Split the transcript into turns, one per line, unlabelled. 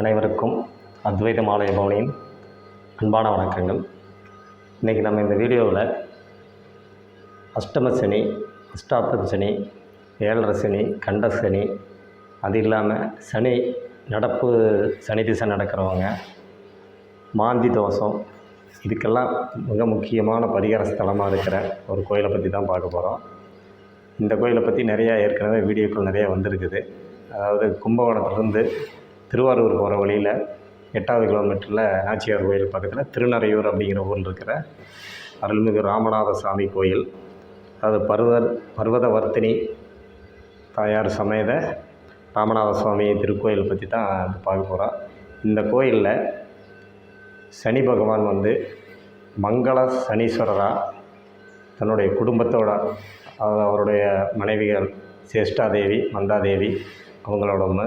அனைவருக்கும் அத்வைத மாலய பவனியின் அன்பான வணக்கங்கள். இன்றைக்கி நம்ம இந்த வீடியோவில் அஷ்டம சனி அஷ்டாத்தம சனி ஏழரை சனி கண்ட சனி அது இல்லாமல் சனி நடப்பு சனி திசை நடக்கிறவங்க மாந்தி தோஷம் இதுக்கெல்லாம் மிக முக்கியமான பரிகார ஸ்தலமாக இருக்கிற ஒரு கோயிலை பற்றி தான் பார்க்க போகிறோம் இந்த கோயிலை பற்றி நிறையா ஏற்கனவே வீடியோக்கள் நிறையா வந்திருக்குது. அதாவது கும்பகோணத்துலேருந்து திருவாரூர் போகிற வழியில் எட்டாவது கிலோமீட்டரில் நாச்சியார் கோயில் பக்கத்தில் திருநறையூர் அப்படிங்கிற ஊரில் இருக்கிற அருள்மிகு ராமநாத சாமி கோயில். அது பர்வ பர்வதவர்த்தினி தாயார் சமேத ராமநாத சுவாமி திருக்கோயில் பற்றி தான் பார்க்க போகிறோம் இந்த கோயிலில் சனி பகவான் வந்து மங்கள சனீஸ்வரராக தன்னுடைய குடும்பத்தோட அவருடைய மனைவிகள் சேஷ்டாதேவி மந்தாதேவி அவங்களோட ஒன்று